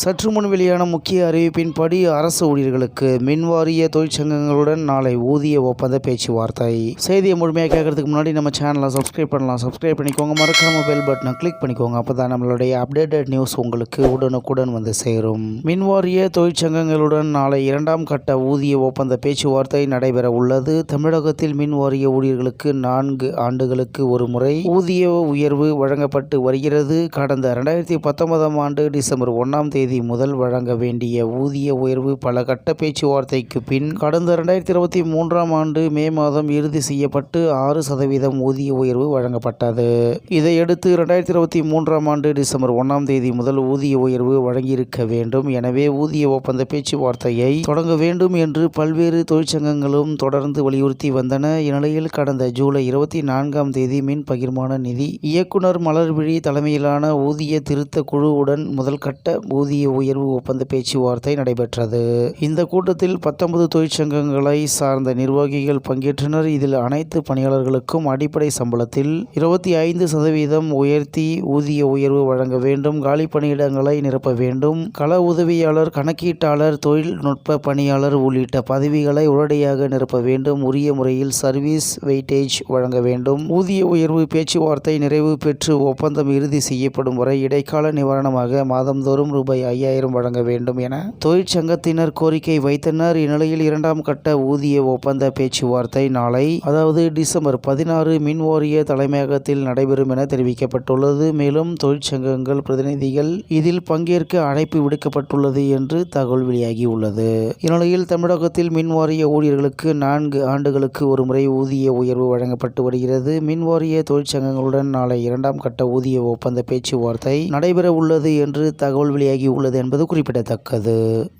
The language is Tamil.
சற்று முன் வெளியான முக்கிய அறிவிப்பின்படி அரசு ஊழியர்களுக்கு மின்வாரிய தொழிற்சங்கங்களுடன் நாளை ஊதிய ஒப்பந்த பேச்சுவார்த்தை. செய்தியை முழுமையாக கேட்கறதுக்கு முன்னாடி நம்ம சேனலை சப்ஸ்கிரைப் பண்ணலாம். சப்ஸ்கிரைப் பண்ணிக்கோங்க. மறக்காம பெல் பட்டனை கிளிக் பண்ணிக்கோங்க. அப்போ தான் நம்மளுடைய அப்டேட்டட் நியூஸ் உங்களுக்கு உடனுக்குடன் வந்து சேரும். மின்வாரிய தொழிற்சங்கங்களுடன் நாளை இரண்டாம் கட்ட ஊதிய ஒப்பந்த பேச்சுவார்த்தை நடைபெற உள்ளது. தமிழகத்தில் மின் வாரிய ஊழியர்களுக்கு நான்கு ஆண்டுகளுக்கு ஒரு முறை ஊதிய உயர்வு வழங்கப்பட்டு வருகிறது. கடந்த ரெண்டாயிரத்தி பத்தொன்பதாம் ஆண்டு டிசம்பர் ஒன்றாம் தேதி முதல் வழங்க வேண்டிய ஊதிய உயர்வு பல கட்ட பேச்சுவார்த்தைக்கு பின் கடந்த இரண்டாயிரத்தி இருபத்தி மூன்றாம் ஆண்டு மே மாதம் இறுதி செய்யப்பட்டு ஆறு சதவீதம் ஊதிய உயர்வு வழங்கப்பட்டது. இதையடுத்து ரெண்டாயிரத்தி இருபத்தி மூன்றாம் ஆண்டு டிசம்பர் ஒன்றாம் தேதி முதல் ஊதிய உயர்வு வழங்கியிருக்க வேண்டும். எனவே ஊதிய ஒப்பந்த பேச்சுவார்த்தையை தொடங்க வேண்டும் என்று பல்வேறு தொழிற்சங்கங்களும் தொடர்ந்து வலியுறுத்தி வந்தன. இந்நிலையில் கடந்த ஜூலை இருபத்தி நான்காம் தேதி மின் பகிர்மான நிதி இயக்குனர் மலர்விழி தலைமையிலான ஊதிய திருத்த குழுவுடன் முதல் கட்ட ஊதிய உயர்வு ஒப்பந்த பேச்சுவார்த்தை நடைபெற்றது. இந்த கூட்டத்தில் பத்தொன்பது தொழிற்சங்கங்களை சார்ந்த நிர்வாகிகள் பங்கேற்றனர். இதில் அனைத்து பணியாளர்களுக்கும் அடிப்படை சம்பளத்தில் இருபத்தி ஐந்து சதவீதம் உயர்த்தி ஊதிய உயர்வு வழங்க வேண்டும். காலி பணியிடங்களை நிரப்ப வேண்டும். கள உதவியாளர் கணக்கீட்டாளர் தொழில்நுட்ப பணியாளர் உள்ளிட்ட பதவிகளை உடனடியாக நிரப்ப வேண்டும். உரிய முறையில் சர்வீஸ் வெயிட்டேஜ் வழங்க வேண்டும். ஊதிய உயர்வு பேச்சுவார்த்தை நிறைவு பெற்று ஒப்பந்தம் இறுதி செய்யப்படும் வரை இடைக்கால நிவாரணமாக மாதந்தோறும் ரூபாய் ஐயாயிரம் வழங்க வேண்டும் என தொழிற்சங்கத்தினர் கோரிக்கை வைத்தனர். இந்நிலையில் இரண்டாம் கட்ட ஊதிய ஒப்பந்த பேச்சுவார்த்தை நாளை அதாவது டிசம்பர் பதினாறு மின் வாரிய தலைமையகத்தில் நடைபெறும் என தெரிவிக்கப்பட்டுள்ளது. மேலும் தொழிற்சங்கங்கள் பிரதிநிதிகள் இதில் பங்கேற்க அழைப்பு விடுக்கப்பட்டுள்ளது என்று தகவல் வெளியாகியுள்ளது. இந்நிலையில் தமிழகத்தில் மின் வாரிய ஊழியர்களுக்கு நான்கு ஆண்டுகளுக்கு ஒரு முறை ஊதிய உயர்வு வழங்கப்பட்டு வருகிறது. மின் வாரிய தொழிற்சங்கங்களுடன் நாளை இரண்டாம் கட்ட ஊதிய ஒப்பந்த பேச்சுவார்த்தை நடைபெற உள்ளது என்று தகவல் வெளியாகி உள்ளது என்பது குறிப்பிடத்தக்கது.